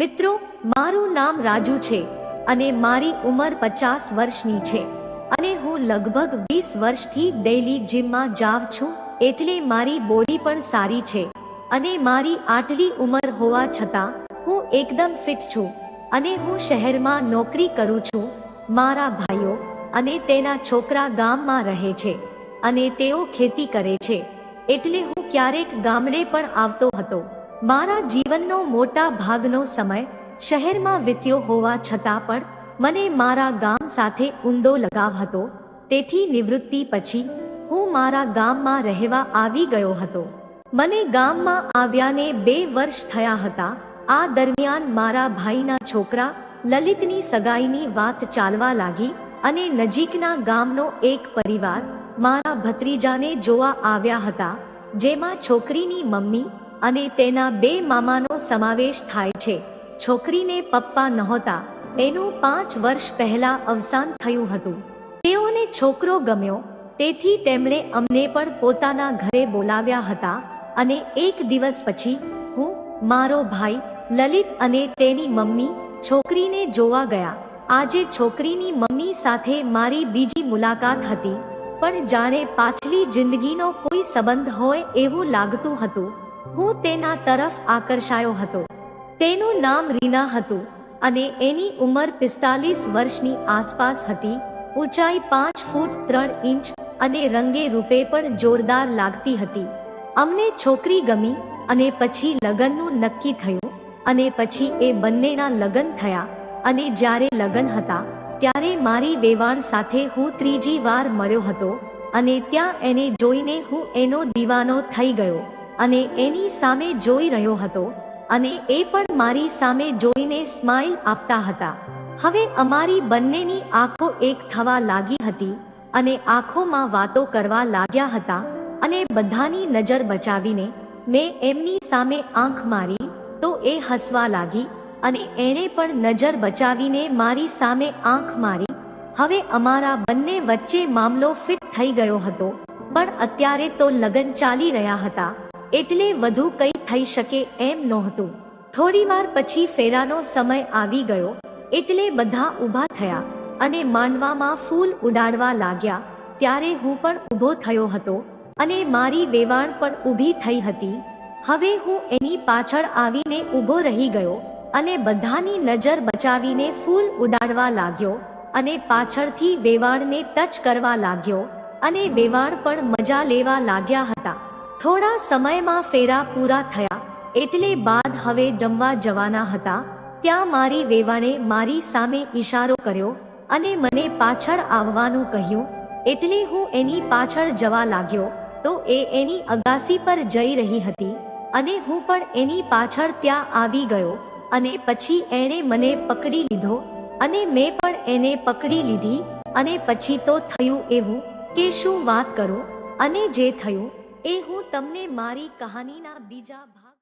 મિત્રો, મારું નામ રાજુ છે અને મારી ઉંમર પચાસ વર્ષની છે અને હું લગભગ વીસ વર્ષથી ડેઇલી જીમમાં જાઉં છું એટલે મારી બોડી પણ સારી છે અને મારી આટલી ઉંમર હોવા છતાં હું એકદમ ફિટ છું અને હું શહેરમાં નોકરી કરું છું. મારા ભાઈઓ અને તેના છોકરા ગામમાં રહે છે અને તેઓ ખેતી કરે છે એટલે હું ક્યારેક ગામડે પણ આવતો હતો. મારા જીવનનો મોટા ભાગનો સમય શહેરમાં વીત્યો હોવા છતાં પણ મને મારા ગામ સાથે ઊંડો લગાવ હતો. તેથી નિવૃત્તિ પછી હું મારા ગામમાં રહેવા આવી ગયો હતો. મને ગામમાં આવ્યાને બે વર્ષ થયા હતા. આ દરમિયાન મારા ભાઈના છોકરા લલિતની સગાઈની વાત ચાલવા લાગી અને નજીકના ગામનો એક પરિવાર મારા ભત્રીજાને જોવા આવ્યા હતા, જેમાં છોકરીની મમ્મી અને તેના બે મામાનો સમાવેશ થાય છે. છોકરીને પપ્પા નહોતા. એનું પાંચ વર્ષ પહેલા અવસાન થયું હતું. તેઓને છોકરો ગમ્યો. તેથી તેમણે અમને પણ પોતાના ઘરે બોલાવ્યા હતા અને એક દિવસ પછી હું, મારો ભાઈ, લલિત અને તેની મમ્મી છોકરીને જોવા ગયા. આજે છોકરીની મમ્મી સાથે મારી બીજી મુલાકાત હતી. પણ જાણે પાછલી જિંદગીનો કોઈ સંબંધ હોય એવું લાગતું હતું. હું તેના તરફ આકર્ષાયો હતો. તેનું નામ રીના હતું અને એની ઉંમર પિસ્તાલીસ વર્ષની આસપાસ હતી. ઊંચાઈ પાંચ ફૂટ ત્રણ ઇંચ અને રંગે રૂપે પણ જોરદાર લાગતી હતી. અમને છોકરી ગમી અને પછી લગ્નનું નક્કી થયું અને પછી એ બંનેના લગ્ન થયા અને જ્યારે લગ્ન હતા ત્યારે મારી વેવાણ સાથે હું ત્રીજી વાર મળ્યો હતો અને ત્યાં એને જોઈને હું એનો દીવાનો થઈ ગયો. અને એની સામે જોઈ રહ્યો હતો અને એ પણ મારી સામે જોઈને સ્માઇલ આપતા હતા. હવે અમારી બંનેની આંખો એક થવા લાગી હતી અને આંખોમાં વાતો કરવા લાગ્યા હતા અને બધાની નજર બચાવીને મેં એમની સામે આંખ મારી તો એ હસવા લાગી અને એણે પણ નજર બચાવીને મારી સામે આંખ મારી. હવે અમારા બંને વચ્ચે મામલો ફિટ થઈ ગયો હતો, પણ અત્યારે તો લગ્ન ચાલી રહ્યા હતા એટલે વધુ કંઈ થઈ શકે એમ નહોતું. થોડીવાર પછી ફેરાનો સમય આવી ગયો, એટલે બધા ઊભા થયા અને માંડવામાં ફૂલ ઉડાડવા લાગ્યા. ત્યારે હું પણ ઊભો થયો હતો અને મારી વેવાણ પણ ઊભી થઈ હતી. હવે હું એની પાછળ આવીને ઊભો રહી ગયો અને બધાની નજર બચાવીને ફૂલ ઉડાડવા લાગ્યો અને પાછળથી વેવાણને ટચ કરવા લાગ્યો અને વેવાણ પણ મજા લેવા લાગ્યા હતા. થોડા સમયમાં ફેરા પૂરા થયા. એટલે બાદ હવે જમવા જવાના હતા. ત્યાં મારી વેવાણે મારી સામે ઈશારો કર્યો અને મને પાછળ આવવાનું કહ્યું. એટલે હું એની પાછળ જવા લાગ્યો. તો એ એની અગાસી પર જઈ રહી હતી અને હું પણ એની પાછળ ત્યાં આવી ગયો અને પછી એણે મને પકડી લીધો અને મેં પણ એને પકડી લીધી અને પછી તો થયું એવું કે શું વાત કરું અને જે થયું એ હું તમને મારી કહાનીના બીજા ભાગ